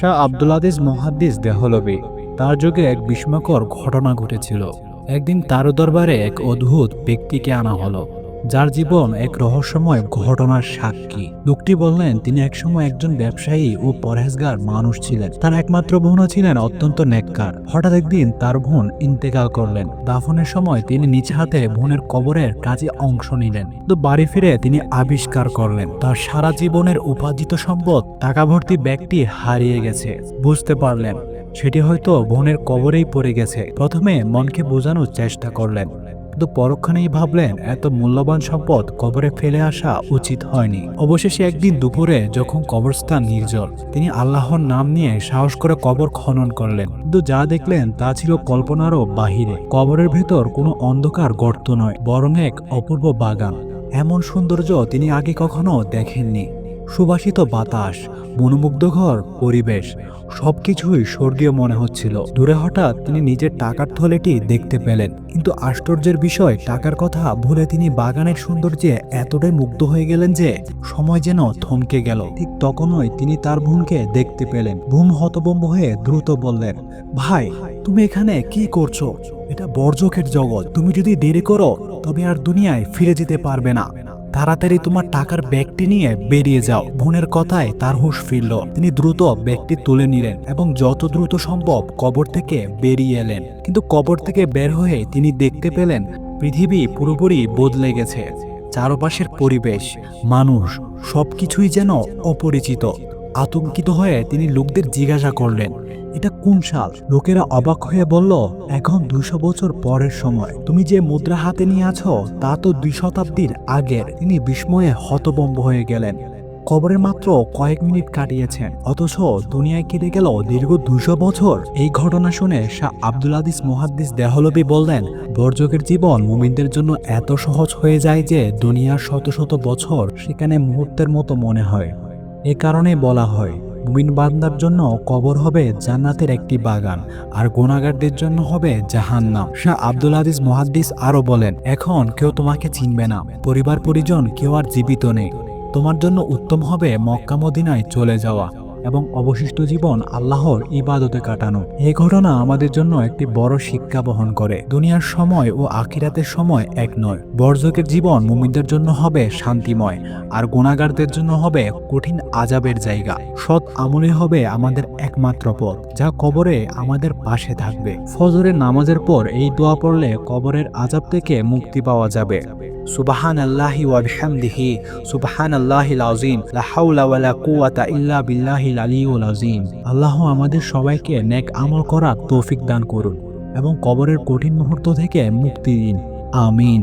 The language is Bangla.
শাহ আব্দুল আদিজ মহাদ্দিস দেহলবি। তার যুগে এক বিস্ময়কর ঘটনা ঘটেছিল। একদিন তার দরবারে এক অদ্ভুত ব্যক্তিকে আনা হলো। যার জীবন এক রহস্যময় ঘটনার সাক্ষী। লোকটি বললেন, তিনি একসময় একজন ব্যবসায়ী ও পরহেজগার মানুষ ছিলেন। তার একমাত্র বোনও ছিলেন অত্যন্ত নেককার। হঠাৎ একদিন তার বোন ইন্তেকাল করলেন। দাফনের সময় তিনি নিজ হাতে বোনের কবরের কাজে অংশ নিলেন। তো বাড়ি ফিরে তিনি আবিষ্কার করলেন। তার সারা জীবনের উপার্জিত সম্পদ টাকা ভর্তি ব্যাগটি হারিয়ে গেছে। বুঝতে পারলেন সেটি হয়তো বোনের কবরেই পড়ে গেছে। প্রথমে মনকে বোঝানোর চেষ্টা করলেন। কিন্তু পরক্ষণেই ভাবলেন, এত মূল্যবান সম্পদ কবরে ফেলে আসা উচিত হয়নি। অবশেষে একদিন দুপুরে যখন কবরস্থান নির্জল, তিনি আল্লাহর নাম নিয়ে সাহস করে কবর খনন করলেন। কিন্তু যা দেখলেন তা ছিল কল্পনারও বাহিরে। কবরের ভেতর কোনো অন্ধকার গর্ত নয়, বরং এক অপূর্ব বাগান। এমন সৌন্দর্য তিনি আগে কখনো দেখেননি। সুবাসিত বাতাস, মনোমুগ্ধকর পরিবেশ, সবকিছুই স্বর্গীয় মনে হচ্ছিল। দূরে হঠাৎ তিনি নিজের টাকার থলেটি দেখতে পেলেন, কিন্তু আশ্চর্যের বিষয়, টাকার কথা ভুলে তিনি বাগানের সৌন্দর্যে এতটাই মুগ্ধ হয়ে গেলেন যে, সময় যেন থমকে গেল। ঠিক তখনই তিনি তার বোনকে দেখতে পেলেন। বোন হতবম্ব হয়ে দ্রুত বললেন, ভাই, তুমি এখানে কি করছ? এটা বর্জকের জগৎ। তুমি যদি দেরি করো, তবে আর দুনিয়ায় ফিরে যেতে পারবে না। তাড়াতাড়ি তোমার টাকার ব্যাগটি নিয়ে বেরিয়ে যাও। বোনের কথায় তার হুঁশ ফিরল। তিনি দ্রুত ব্যাগটি তুলে নিলেন এবং যত দ্রুত সম্ভব কবর থেকে বেরিয়ে এলেন। কিন্তু কবর থেকে বের হয়ে তিনি দেখতে পেলেন, পৃথিবী পুরোপুরি বদলে গেছে। চারপাশের পরিবেশ, মানুষ, সবকিছুই যেন অপরিচিত। আতঙ্কিত হয়ে তিনি লোকদের জিজ্ঞাসা করলেন এটা কোন সাল? লোকেরা অবাক হয়ে বলল, এখন দুশো বছর পরের সময়। তুমি যে মুদ্রা হাতে নিয়ে আছো, তা তো দুই শতাব্দীর আগের। তিনি বিস্ময়ে হতবম্ব হয়ে গেলেন। কবরে মাত্র কয়েক মিনিট কাটিয়েছেন। অথচ দুনিয়ায় কেটে গেল দীর্ঘ দুশো বছর। এই ঘটনা শুনে শাহ আব্দুল আদিস মুহাদ্দিস দেহলবি বললেন, বর্জকের জীবন মুমিনদের জন্য এত সহজ হয়ে যায় যে দুনিয়ার শত শত বছর সেখানে মুহূর্তের মতো মনে হয়। এ কারণে বলা হয় মুমিন বান্দার জন্য কবর হবে জান্নাতের একটি বাগান, আর গোনাগারদের জন্য হবে জাহান্নাম। শাহ আব্দুল আদিস মহাদ্দিস আরও বলেন, এখন কেউ তোমাকে চিনবে না। পরিবার পরিজন কেউ আর জীবিত নেই। তোমার জন্য উত্তম হবে মক্কা মদিনায় চলে যাওয়া। এবং অবশিষ্ট জীবন আল্লাহর ইবাদতে কাটানো। এ ঘটনা আমাদের জন্য একটি বড় শিক্ষা বহন করে। দুনিয়ার সময় ও আখিরাতের সময় এক নয়। বর্জকের জীবন মুমিনদের জন্য হবে শান্তিময়, আর গুণাগারদের জন্য হবে কঠিন আজাবের জায়গা। সৎ আমলে হবে আমাদের একমাত্র পথ, যা কবরে আমাদের পাশে থাকবে। ফজরের নামাজের পর এই দোয়া পড়লে কবরের আজাব থেকে মুক্তি পাওয়া যাবে। সুবাহান আল্লাহি ওয়াবিহামদিহি সুবাহান আল্লাহিল আজিম লা কুয়াতা ইল্লা বিল্লাহিল আলিউল আজিম আল্লাহ আমাদের সবাইকে নেক আমল করার তৌফিক দান করুন এবং কবরের কঠিন মুহূর্ত থেকে মুক্তি দিন। আমিন।